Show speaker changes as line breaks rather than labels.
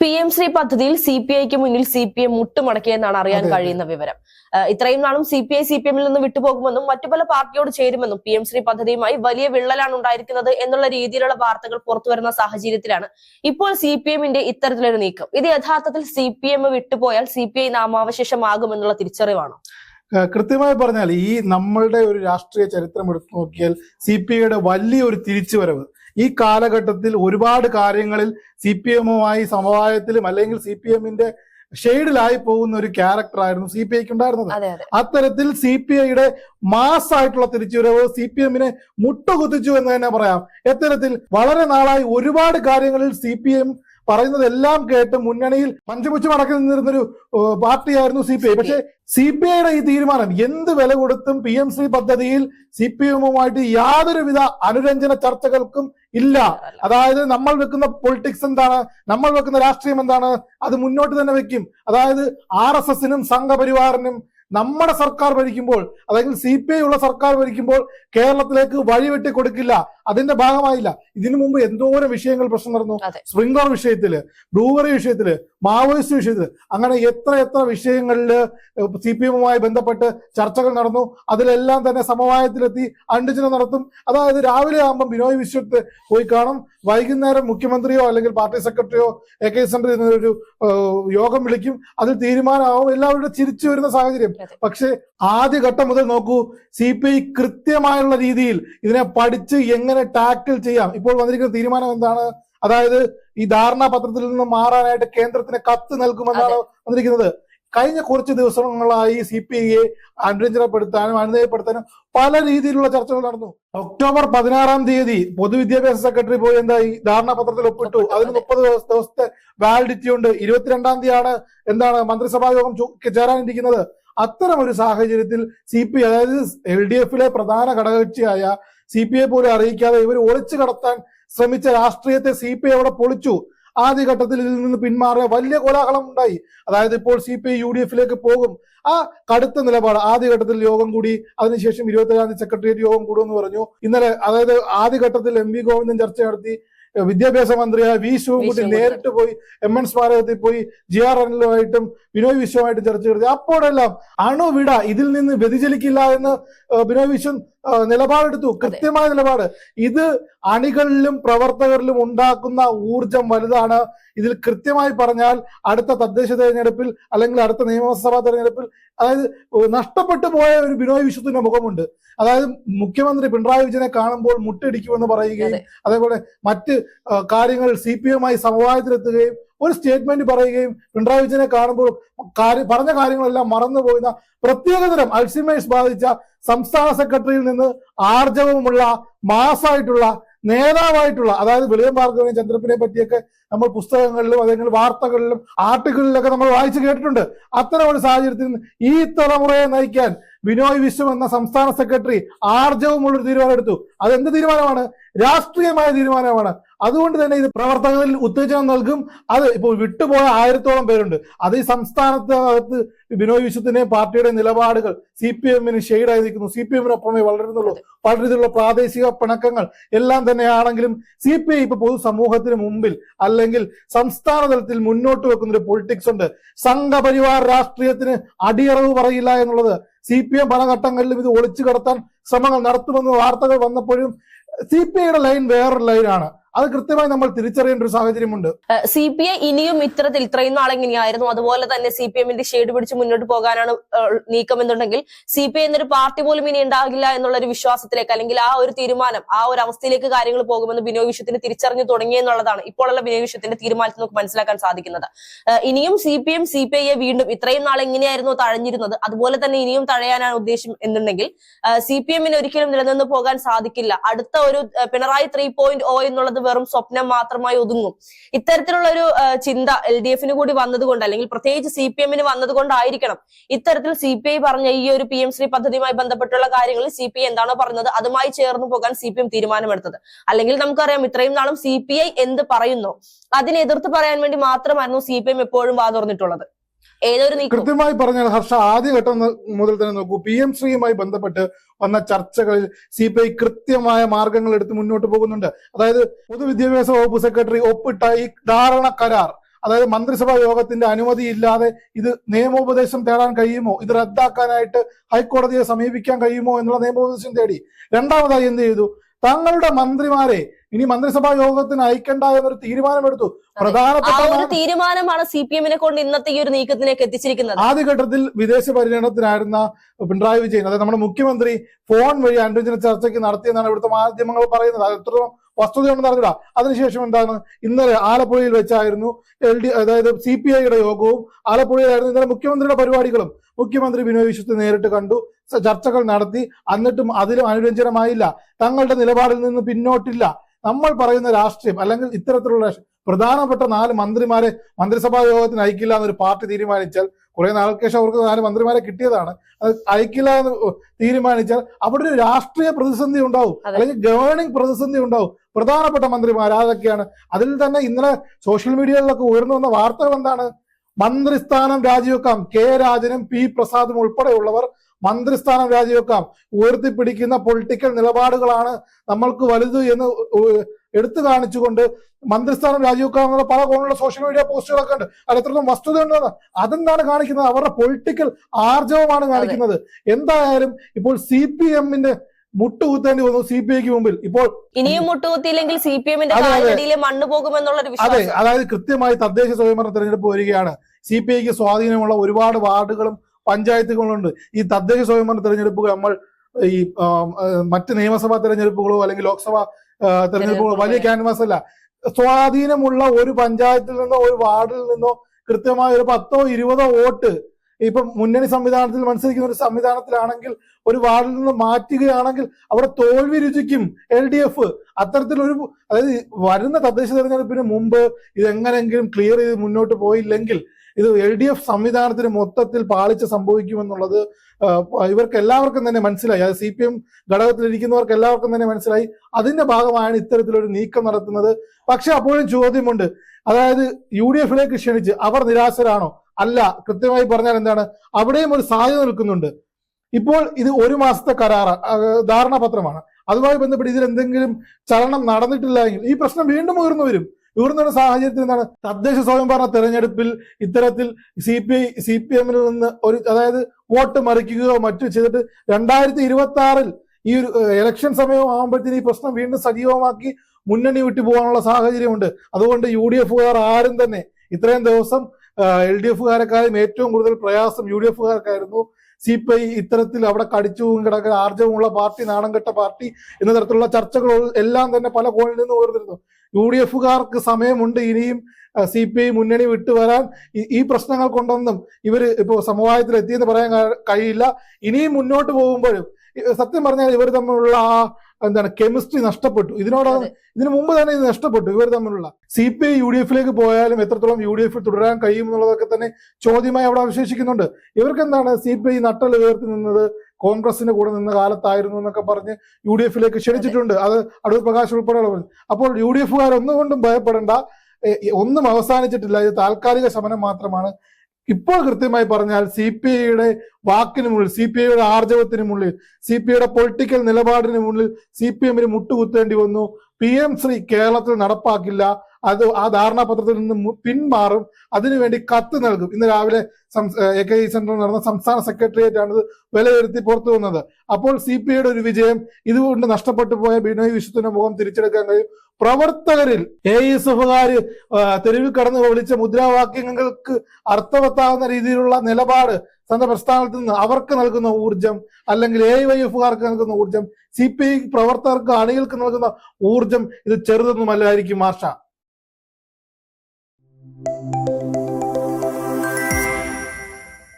P M Shri പദ്ധതിയിൽ C P ഐക്ക് മുന്നിൽ സി പി എം മുട്ടുമടക്കിയെന്നാണ് അറിയാൻ കഴിയുന്ന വിവരം. ഇത്രയും നാളും C P I C P എമ്മിൽ നിന്ന് വിട്ടുപോകുമെന്നും മറ്റു പല പാർട്ടിയോട് ചേരുമെന്നും പി എം ശ്രീ പദ്ധതിയുമായി വലിയ വിള്ളലാണ് ഉണ്ടായിരിക്കുന്നത് എന്നുള്ള രീതിയിലുള്ള വാർത്തകൾ പുറത്തുവരുന്ന സാഹചര്യത്തിലാണ് ഇപ്പോൾ സി പി എമ്മിന്റെ ഇത്തരത്തിലൊരു നീക്കം. ഇത് യഥാർത്ഥത്തിൽ സി പി എം വിട്ടുപോയാൽ സി പി ഐ നാമാവശേഷമാകുമെന്നുള്ള തിരിച്ചറിവാണോ?
കൃത്യമായി പറഞ്ഞാൽ ഈ നമ്മളുടെ ഒരു രാഷ്ട്രീയ ചരിത്രം എടുത്തു നോക്കിയാൽ സി പി ഐയുടെ വലിയൊരു തിരിച്ചുവരവ് ഈ കാലഘട്ടത്തിൽ ഒരുപാട് കാര്യങ്ങളിൽ സി പി എമ്മുമായി സമവായത്തിലും അല്ലെങ്കിൽ സി പി എമ്മിന്റെ ഷെയ്ഡിലായി പോകുന്ന ഒരു ക്യാരക്ടർ ആയിരുന്നു സി പി ഐക്ക് ഉണ്ടായിരുന്നത്.
അതെ അതെ.
അത്തരത്തിൽ സി പി ഐയുടെ മാസ് ആയിട്ടുള്ള തിരിച്ചുവരവ് സി പി എമ്മിനെ മുട്ടുകുത്തിച്ചു എന്ന് തന്നെ പറയാം. എത്തരത്തിൽ വളരെ നാളായി ഒരുപാട് കാര്യങ്ങളിൽ സി പി എം പറയുന്നതെല്ലാം കേട്ട് മുന്നണിയിൽ പഞ്ചമുച്ച് മടക്കി നിന്നിരുന്നൊരു പാർട്ടിയായിരുന്നു സി പി ഐ. പക്ഷേ സി പി ഐയുടെ ഈ തീരുമാനം എന്ത് വില കൊടുത്തും പി എം ശ്രീ പദ്ധതിയിൽ സി പി എമ്മുമായിട്ട് യാതൊരുവിധ അനുരഞ്ജന ചർച്ചകൾക്കും ഇല്ല. അതായത് നമ്മൾ വെക്കുന്ന പൊളിറ്റിക്സ് എന്താണ് നമ്മൾ വെക്കുന്ന രാഷ്ട്രീയം എന്താണ് അത് മുന്നോട്ട് തന്നെ വെക്കും. അതായത് ആർ എസ് എസിനും സംഘപരിവാറിനും നമ്മുടെ സർക്കാർ ഭരിക്കുമ്പോൾ അല്ലെങ്കിൽ സി പി ഐ ഉള്ള സർക്കാർ ഭരിക്കുമ്പോൾ കേരളത്തിലേക്ക് വഴിവെട്ടി കൊടുക്കില്ല. അതിന്റെ ഭാഗമായില്ല. ഇതിനു മുമ്പ് എന്തോരം വിഷയങ്ങൾ പ്രശ്നം നടന്നു. സ്പ്രിംഗ്ലർ വിഷയത്തിൽ ബ്രൂവറി വിഷയത്തിൽ മാവോയിസ്റ്റ് വിഷയത്തിൽ അങ്ങനെ എത്ര എത്ര വിഷയങ്ങളിൽ സി പി എമ്മുമായി ബന്ധപ്പെട്ട് ചർച്ചകൾ നടന്നു. അതിലെല്ലാം തന്നെ സമവായത്തിലെത്തി അണ്ടുചന നടത്തും. അതായത് രാവിലെ ആകുമ്പോൾ ബിനോയ് വിശ്വത്ത് പോയി കാണും. വൈകുന്നേരം മുഖ്യമന്ത്രിയോ അല്ലെങ്കിൽ പാർട്ടി സെക്രട്ടറിയോ എ കെ സെന്ററിൽ ഒരു യോഗം വിളിക്കും. അതിൽ തീരുമാനമാവും. എല്ലാവരുടെ ചിരിച്ചു വരുന്ന സാഹചര്യം. പക്ഷേ ആദ്യഘട്ടം മുതൽ നോക്കൂ സി പി ഐ കൃത്യമായുള്ള രീതിയിൽ ഇതിനെ പഠിച്ച് എങ്ങനെ ടാക്കിൾ ചെയ്യാം. ഇപ്പോൾ വന്നിരിക്കുന്ന തീരുമാനം എന്താണ്? അതായത് ഈ ധാരണാപത്രത്തിൽ നിന്ന് മാറാനായിട്ട് കേന്ദ്രത്തിന് കത്ത് നൽകുമെന്നാണ് വന്നിരിക്കുന്നത്. കഴിഞ്ഞ കുറച്ച് ദിവസങ്ങളായി സി പി ഐയെ അനുരഞ്ജനപ്പെടുത്താനും അനുനയപ്പെടുത്താനും പല രീതിയിലുള്ള ചർച്ചകൾ നടന്നു. ഒക്ടോബർ പതിനാറാം തീയതി പൊതുവിദ്യാഭ്യാസ സെക്രട്ടറി പോയി എന്തായി ധാരണാപത്രത്തിൽ ഒപ്പിട്ടു? അതിന് മുപ്പത് ദിവസത്തെ വാലിഡിറ്റി ഉണ്ട്. ഇരുപത്തിരണ്ടാം തീയതിയാണ് എന്താണ് മന്ത്രിസഭാ യോഗം ചേരാനിരിക്കുന്നത്. അത്തരം ഒരു സാഹചര്യത്തിൽ സി പി അതായത് എൽ ഡി എഫിലെ പ്രധാന ഘടകകക്ഷിയായ സി പി ഐ പോലും അറിയിക്കാതെ ഇവർ ഒളിച്ചു കടത്താൻ ശ്രമിച്ച രാഷ്ട്രീയത്തെ സി പി ഐ അവിടെ പൊളിച്ചു. ആദ്യഘട്ടത്തിൽ ഇതിൽ നിന്ന് പിന്മാറിയ വലിയ കോലാഹലം ഉണ്ടായി. അതായത് ഇപ്പോൾ C P I U D എഫിലേക്ക് പോകും. ആ കടുത്ത നിലപാട്. ആദ്യഘട്ടത്തിൽ യോഗം കൂടി അതിനുശേഷം ഇരുപത്തേഴാം തീയതി സെക്രട്ടേറിയറ്റ് യോഗം കൂടുമെന്ന് പറഞ്ഞു. ഇന്നലെ അതായത് ആദ്യഘട്ടത്തിൽ എം വി ഗോവിന്ദൻ ചർച്ച നടത്തി. വിദ്യാഭ്യാസ മന്ത്രിയായ വി ശിവൻകുട്ടി. നേരിട്ട് പോയി എം എൻ സ്മാരകത്തിൽ പോയി ജി ആർ അനിലുമായിട്ടും ബിനോയ് വിശ്വമായിട്ടും ചർച്ച നടത്തി. അപ്പോഴെല്ലാം അണുവിട ഇതിൽ നിന്ന് വ്യതിചലിക്കില്ല എന്ന് ബിനോയ് വിശ്വൻ നിലപാടെടുത്തു. കൃത്യമായ നിലപാട്. ഇത് അണികളിലും പ്രവർത്തകരിലും ഉണ്ടാക്കുന്ന ഊർജം വലുതാണ്. ഇതിൽ കൃത്യമായി പറഞ്ഞാൽ അടുത്ത തദ്ദേശ തെരഞ്ഞെടുപ്പിൽ അല്ലെങ്കിൽ അടുത്ത നിയമസഭാ തെരഞ്ഞെടുപ്പിൽ അതായത് നഷ്ടപ്പെട്ടു പോയ ഒരു ബിനോയ് വിശ്വത്തിന്റെ മുഖമുണ്ട്. അതായത് മുഖ്യമന്ത്രി പിണറായി വിജയനെ കാണുമ്പോൾ മുട്ടടിക്കുമെന്ന് പറയുകയും അതേപോലെ മറ്റ് കാര്യങ്ങൾ സി പി എമ്മായി സമവായത്തിലെത്തുകയും ഒരു സ്റ്റേറ്റ്മെന്റ് പറയുകയും പിണറായി വിജയനെ കാണുമ്പോൾ കാര്യം പറഞ്ഞ കാര്യങ്ങളെല്ലാം മറന്നു പ്രത്യേക പ്രത്യേകതരം അൾസിമേഴ്സ് ബാധിച്ച സംസ്ഥാന സെക്രട്ടറിയിൽ നിന്ന് ആർജവമുള്ള മാസായിട്ടുള്ള നേതാവായിട്ടുള്ള അതായത് വിളിയം ഭാർഗവനെയും ചന്ദ്രപ്പിനെ പറ്റിയൊക്കെ നമ്മൾ പുസ്തകങ്ങളിലും അല്ലെങ്കിൽ വാർത്തകളിലും ആർട്ടിക്കിളിലൊക്കെ നമ്മൾ വായിച്ചു കേട്ടിട്ടുണ്ട്. അത്തരം ഒരു സാഹചര്യത്തിൽ ഈ തലമുറയെ നയിക്കാൻ ബിനോയ് വിശ്വം എന്ന സംസ്ഥാന സെക്രട്ടറി ആർജവമുള്ളൊരു തീരുമാനം എടുത്തു അതെന്ത് തീരുമാനമാണ്? രാഷ്ട്രീയമായ തീരുമാനമാണ്. അതുകൊണ്ട് തന്നെ ഇത് പ്രവർത്തകരിൽ ഉത്തേജനം നൽകും. അത് ഇപ്പോൾ വിട്ടുപോയ ആയിരത്തോളം പേരുണ്ട്. അത് ഈ സംസ്ഥാനത്തിനകത്ത് ബിനോയ് വിശ്വത്തിന്റെയും പാർട്ടിയുടെ നിലപാടുകൾ സി പി എമ്മിന് ഷെയ്ഡായി നിൽക്കുന്നു. സി പി എമ്മിനൊപ്പമേ വളരുന്നുള്ളൂ. പല രീതിയിലുള്ള പ്രാദേശിക പിണക്കങ്ങൾ എല്ലാം തന്നെയാണെങ്കിലും സി പി ഐ ഇപ്പൊ പൊതുസമൂഹത്തിന് മുമ്പിൽ അല്ലെങ്കിൽ സംസ്ഥാന തലത്തിൽ മുന്നോട്ട് വെക്കുന്ന ഒരു പൊളിറ്റിക്സ് ഉണ്ട്. സംഘപരിവാർ രാഷ്ട്രീയത്തിന് അടിയറവ് പറയില്ല എന്നുള്ളത് സി പി എം പല ഘട്ടങ്ങളിലും ഇത് ഒളിച്ചു കടത്താൻ ശ്രമങ്ങൾ നടത്തുമെന്ന് വാർത്തകൾ വന്നപ്പോഴും സി പി ഐയുടെ ലൈൻ വേറൊരു ലൈനാണ്. അത് കൃത്യമായി നമ്മൾ തിരിച്ചറിയേണ്ട ഒരു സാഹചര്യമുണ്ട്.
സി പി ഐ ഇനിയും ഇത്തരത്തിൽ ഇത്രയും നാളെങ്ങനെയായിരുന്നു അതുപോലെ തന്നെ സി പി എമ്മിന്റെ ഷെയ്ഡ് പിടിച്ച് മുന്നോട്ട് പോകാനാണ് നീക്കം എന്നുണ്ടെങ്കിൽ സി പി ഐ എന്നൊരു പാർട്ടി പോലും ഇനി ഉണ്ടാകില്ല എന്നുള്ള ഒരു വിശ്വാസത്തിലേക്ക് അല്ലെങ്കിൽ ആ ഒരു തീരുമാനം ആ ഒരു അവസ്ഥയിലേക്ക് കാര്യങ്ങൾ പോകുമെന്ന് ബിനോയ് വിശ്വത്തിന് തിരിച്ചറിഞ്ഞു തുടങ്ങി എന്നുള്ളതാണ് ഇപ്പോഴുള്ള ബിനോയ് വിശ്വത്തിന്റെ തീരുമാനത്തിൽ നമുക്ക് മനസ്സിലാക്കാൻ സാധിക്കുന്നത്. ഇനിയും C P M C P ഐയെ വീണ്ടും ഇത്രയും നാൾ എങ്ങനെയായിരുന്നു തഴഞ്ഞിരുന്നത്? അതുപോലെ തന്നെ ഇനിയും തഴയാനാണ് ഉദ്ദേശം എന്നുണ്ടെങ്കിൽ സി പി എമ്മിന് ഒരിക്കലും നിലനിന്ന് പോകാൻ സാധിക്കില്ല. അടുത്ത ഒരു പിണറായി ത്രീ പോയിന്റ് ഓ എന്നുള്ളത് വെറും സ്വപ്നം മാത്രമായി ഒതുങ്ങും. ഇത്തരത്തിലുള്ള ഒരു ചിന്ത എൽ ഡി എഫിന് കൂടി വന്നതുകൊണ്ട് അല്ലെങ്കിൽ പ്രത്യേകിച്ച് സി പി എമ്മിന് വന്നതുകൊണ്ടായിരിക്കണം ഇത്തരത്തിൽ സി പി ഐ പറഞ്ഞ ഈ ഒരു പി എം ശ്രീ പദ്ധതിയുമായി ബന്ധപ്പെട്ടുള്ള കാര്യങ്ങളിൽ സി പി ഐ എന്താണോ പറഞ്ഞത് അതുമായി ചേർന്ന് പോകാൻ സി പി എം തീരുമാനമെടുത്തത്. അല്ലെങ്കിൽ നമുക്കറിയാം ഇത്രയും നാളും സി പി ഐ എന്ത് പറയുന്നു അതിനെ എതിർത്ത് പറയാൻ വേണ്ടി മാത്രമായിരുന്നു സി പി എം എപ്പോഴും വാതുറന്നിട്ടുള്ളത്. ഏതൊരു
കൃത്യമായി പറഞ്ഞാൽ ഹർഷ ആദ്യഘട്ടം മുതൽ തന്നെ നോക്കൂ. പി എം ശ്രീയുമായി ബന്ധപ്പെട്ട് വന്ന ചർച്ചകളിൽ സി പി ഐ കൃത്യമായ മാർഗങ്ങൾ എടുത്ത് മുന്നോട്ട് പോകുന്നുണ്ട്. അതായത് പൊതുവിദ്യാഭ്യാസ വകുപ്പ് സെക്രട്ടറി ഒപ്പിട്ട ഈ ധാരണ കരാർ അതായത് മന്ത്രിസഭാ യോഗത്തിന്റെ അനുമതി ഇല്ലാതെ ഇത് നിയമോപദേശം തേടാൻ കഴിയുമോ? ഇത് റദ്ദാക്കാനായിട്ട് ഹൈക്കോടതിയെ സമീപിക്കാൻ കഴിയുമോ എന്നുള്ള നിയമോപദേശം തേടി. രണ്ടാമതായി എന്ത് ചെയ്തു? തങ്ങളുടെ മന്ത്രിമാരെ ഇനി മന്ത്രിസഭാ യോഗത്തിന് അയക്കണ്ട എന്നൊരു തീരുമാനമെടുത്തു. പ്രധാനപ്പെട്ട
തീരുമാനമാണ് സി പി എമ്മിനെ കൊണ്ട് ഇന്നത്തെ ഈ ഒരു നീക്കത്തിലേക്ക് എത്തിച്ചിരിക്കുന്നത്.
ആദ്യഘട്ടത്തിൽ വിദേശ പര്യടനത്തിനായിരുന്ന പിണറായി വിജയൻ അതായത് നമ്മുടെ മുഖ്യമന്ത്രി ഫോൺ വഴി അനുരഞ്ജന ചർച്ചയ്ക്ക് നടത്തിയെന്നാണ് ഇവിടുത്തെ മാധ്യമങ്ങൾ പറയുന്നത്. അത് എത്രത്തോളം വസ്തുതയുണ്ടെന്ന് അറിഞ്ഞില്ല അതിനുശേഷം എന്താണ്? ഇന്നലെ ആലപ്പുഴയിൽ വെച്ചായിരുന്നു എൽ ഡി അതായത് സി പി ഐയുടെ യോഗവും ആലപ്പുഴയിലായിരുന്നു ഇന്നലെ മുഖ്യമന്ത്രിയുടെ പരിപാടികളും. മുഖ്യമന്ത്രി ബിനോയ് വിശ്വത്തെ നേരിട്ട് കണ്ടു ചർച്ചകൾ നടത്തി എന്നിട്ടും അതിലും അനുരഞ്ജനമായില്ല. തങ്ങളുടെ നിലപാടിൽ നിന്ന് പിന്നോട്ടില്ല. നമ്മൾ പറയുന്ന രാഷ്ട്രീയം അല്ലെങ്കിൽ ഇത്തരത്തിലുള്ള പ്രധാനപ്പെട്ട നാല് മന്ത്രിമാരെ മന്ത്രിസഭാ യോഗത്തിന് അയക്കില്ല എന്നൊരു പാർട്ടി തീരുമാനിച്ചാൽ കുറെ നാൾക്ക് ശേഷം അവർക്ക് നാല് മന്ത്രിമാരെ കിട്ടിയതാണ്. അത് അയക്കില്ല എന്ന് തീരുമാനിച്ചാൽ അവിടെ ഒരു രാഷ്ട്രീയ പ്രതിസന്ധി ഉണ്ടാവും. അല്ലെങ്കിൽ ഗവേണിംഗ് പ്രതിസന്ധി ഉണ്ടാവും. പ്രധാനപ്പെട്ട മന്ത്രിമാർ അതൊക്കെയാണ് അതിൽ തന്നെ ഇന്നലെ സോഷ്യൽ മീഡിയകളിലൊക്കെ ഉയർന്നു വന്ന വാർത്തകൾ എന്താണ്? മന്ത്രിസ്ഥാനം രാജിവെക്കാം. കെ രാജനും പി പ്രസാദും ഉൾപ്പെടെയുള്ളവർ മന്ത്രിസ്ഥാനം രാജിവെക്കാം. ഉയർത്തിപ്പിടിക്കുന്ന പൊളിറ്റിക്കൽ നിലപാടുകളാണ് നമ്മൾക്ക് വലുത് എന്ന് എടുത്തു കാണിച്ചുകൊണ്ട് മന്ത്രിസ്ഥാനം രാജിവെക്കാം എന്നുള്ള പല കോണിലുള്ള സോഷ്യൽ മീഡിയ പോസ്റ്റുകളൊക്കെ ഉണ്ട്. അത് എത്രത്തോളം വസ്തുത ഉണ്ടെന്ന് അതെന്താണ് കാണിക്കുന്നത്? അവരുടെ പൊളിറ്റിക്കൽ ആർജവമാണ് കാണിക്കുന്നത്. എന്തായാലും ഇപ്പോൾ സി പി എമ്മിന്റെ മുട്ടുകുത്തേണ്ടി വന്നു സി പി ഐക്ക് മുമ്പിൽ. ഇപ്പോൾ
ഇനിയും മുട്ടുകുത്തിയില്ലെങ്കിൽ സി പി എമ്മിന്റെ മണ്ണ് പോകുമെന്നുള്ള
അതെ അതായത് കൃത്യമായി തദ്ദേശ സ്വയംഭരണ തെരഞ്ഞെടുപ്പ് വരികയാണ്. സി പി ഐക്ക് സ്വാധീനമുള്ള ഒരുപാട് വാർഡുകളും പഞ്ചായത്തുകളുണ്ട്. ഈ തദ്ദേശ സ്വയംഭരണ തെരഞ്ഞെടുപ്പുകൾ നമ്മൾ ഈ മറ്റ് നിയമസഭാ തെരഞ്ഞെടുപ്പുകളോ അല്ലെങ്കിൽ ലോക്സഭാ തെരഞ്ഞെടുപ്പുകളോ വലിയ ക്യാൻവാസ് അല്ല. സ്വാധീനമുള്ള ഒരു പഞ്ചായത്തിൽ നിന്നോ ഒരു വാർഡിൽ നിന്നോ കൃത്യമായ ഒരു പത്തോ ഇരുപതോ വോട്ട് ഇപ്പം മുന്നണി സംവിധാനത്തിൽ മത്സരിക്കുന്ന ഒരു സംവിധാനത്തിലാണെങ്കിൽ ഒരു വാർഡിൽ നിന്ന് മാറ്റുകയാണെങ്കിൽ അവിടെ തോൽവി രുചിക്കും എൽ ഡി എഫ് അത്തരത്തിലൊരു അതായത് വരുന്ന തദ്ദേശ തെരഞ്ഞെടുപ്പിന് മുമ്പ് ഇതെങ്ങനെങ്കിലും ക്ലിയർ ചെയ്ത് മുന്നോട്ട് പോയില്ലെങ്കിൽ ഇത് എൽ ഡി എഫ് സംവിധാനത്തിന് മൊത്തത്തിൽ പാളിച്ച സംഭവിക്കുമെന്നുള്ളത് ഇവർക്ക് എല്ലാവർക്കും തന്നെ മനസ്സിലായി. അത് സി പി എം ഘടകത്തിലിരിക്കുന്നവർക്ക് എല്ലാവർക്കും തന്നെ മനസ്സിലായി. അതിന്റെ ഭാഗമായാണ് ഇത്തരത്തിലൊരു നീക്കം നടത്തുന്നത്. പക്ഷെ അപ്പോഴും ചോദ്യമുണ്ട്. അതായത് യു ഡി എഫിലേക്ക് ക്ഷണിച്ച് അവർ നിരാശരാണോ? അല്ല കൃത്യമായി പറഞ്ഞാൽ എന്താണ്? അവിടെയും ഒരു സാധ്യത നിൽക്കുന്നുണ്ട്. ഇപ്പോൾ ഇത് ഒരു മാസത്തെ കരാർ ധാരണാപത്രമാണ്. അതുമായി ബന്ധപ്പെട്ട് ഇതിൽ എന്തെങ്കിലും ചലനം നടന്നിട്ടില്ല എങ്കിൽ ഈ പ്രശ്നം വീണ്ടും ഉയർന്നു വരും. ഉയർന്നു വരുന്ന സാഹചര്യത്തിൽ എന്താണ്? തദ്ദേശ സ്വയംഭരണ തെരഞ്ഞെടുപ്പിൽ ഇത്തരത്തിൽ C P I C P എമ്മിൽ നിന്ന് ഒരു അതായത് വോട്ട് മറിക്കുകയോ മറ്റു ചെയ്തിട്ട് രണ്ടായിരത്തി ഇരുപത്തി ആറിൽ ഈ ഒരു ഇലക്ഷൻ സമയം ആകുമ്പോഴത്തേന് ഈ പ്രശ്നം വീണ്ടും സജീവമാക്കി മുന്നണി വിട്ടു പോകാനുള്ള സാഹചര്യമുണ്ട്. അതുകൊണ്ട് യു ഡി എഫുകാർ ആരും തന്നെ ഇത്രയും ദിവസം എൽ ഡി എഫുകാരെക്കാളും ഏറ്റവും കൂടുതൽ പ്രയാസം യു ഡി എഫുകാർക്കായിരുന്നു. സി പി ഐ ഇത്തരത്തിൽ അവിടെ കടിച്ചു കിടക്കുന്ന ആർജവുമുള്ള പാർട്ടി നാണം കെട്ട പാർട്ടി എന്ന തരത്തിലുള്ള ചർച്ചകൾ എല്ലാം തന്നെ പല കോണിൽ നിന്ന് ഉയർന്നിരുന്നു. യു ഡി എഫുകാർക്ക് സമയമുണ്ട് ഇനിയും സി പി ഐ മുന്നണി വിട്ടുവരാൻ ഈ- പ്രശ്നങ്ങൾ കൊണ്ടൊന്നും ഇവർ ഇപ്പോൾ സമവായത്തിൽ എത്തിയെന്ന് പറയാൻ കഴിയില്ല. ഇനിയും മുന്നോട്ട് പോകുമ്പോഴും സത്യം പറഞ്ഞാൽ ഇവർ തമ്മിലുള്ള ആ എന്താണ് കെമിസ്ട്രി നഷ്ടപ്പെട്ടു. ഇതിനോടാണ് ഇതിനു മുമ്പ് തന്നെ ഇത് നഷ്ടപ്പെട്ടു. ഇവർ തമ്മിലുള്ള C P I U D എഫിലേക്ക് പോയാലും എത്രത്തോളം യു ഡി എഫിൽ തുടരാൻ കഴിയും എന്നുള്ളതൊക്കെ തന്നെ ചോദ്യമായി അവിടെ അവശേഷിക്കുന്നുണ്ട്. ഇവർക്ക് എന്താണ് സി പി ഐ നട്ടൽ ഉയർത്തി നിന്നത്? കോൺഗ്രസിന്റെ കൂടെ നിന്ന കാലത്തായിരുന്നു എന്നൊക്കെ പറഞ്ഞ് യു ഡി എഫിലേക്ക് ക്ഷണിച്ചിട്ടുണ്ട്. അത് അടൂർ പ്രകാശ് ഉൾപ്പെടെയുള്ളവർ അപ്പോൾ യു ഡി എഫുകാർ ഒന്നുകൊണ്ടും ഭയപ്പെടേണ്ട. ഒന്നും അവസാനിച്ചിട്ടില്ല. ഇത് താൽക്കാലിക ശമനം മാത്രമാണ്. ഇപ്പോൾ കൃത്യമായി പറഞ്ഞാൽ സി പി ഐയുടെ വാക്കിന് മുന്നിൽ സി പി ഐയുടെ ആർജവത്തിന് മുന്നിൽ സി പി ഐയുടെ പൊളിറ്റിക്കൽ നിലപാടിന് മുന്നിൽ സി പി എമ്മിന് മുട്ടുകുത്തേണ്ടി വന്നു. പി എം ശ്രീ കേരളത്തിൽ നടപ്പാക്കില്ല. അത് ആ ധാരണാപത്രത്തിൽ നിന്ന് പിന്മാറും. അതിനുവേണ്ടി കത്ത് നൽകും. ഇന്ന് രാവിലെ എ കെ സെന്ററിൽ നടന്ന സംസ്ഥാന സെക്രട്ടേറിയറ്റ് ആണ് ഇത് വിലയിരുത്തി പുറത്തു വന്നത്. അപ്പോൾ സി പി ഐയുടെ ഒരു വിജയം ഇതുകൊണ്ട് നഷ്ടപ്പെട്ടു പോയ ബിനോയ് വിശ്വത്തിന്റെ മുഖം തിരിച്ചെടുക്കാൻ കഴിയും. പ്രവർത്തകരിൽ എ എസ് എഫുകാര് തെരുവിൽ കടന്ന് വിളിച്ച മുദ്രാവാക്യങ്ങൾക്ക് അർത്ഥവത്താകുന്ന രീതിയിലുള്ള നിലപാട് തന്റെ പ്രസ്ഥാനത്തിൽ നിന്ന് അവർക്ക് നൽകുന്ന ഊർജം അല്ലെങ്കിൽ എ വൈ എഫുകാർക്ക് നൽകുന്ന ഊർജം സി പി ഐ പ്രവർത്തകർക്ക് അണികൾക്ക് നൽകുന്ന ഊർജം ഇത് ചെറുതൊന്നുമല്ലായിരിക്കും മാർഷ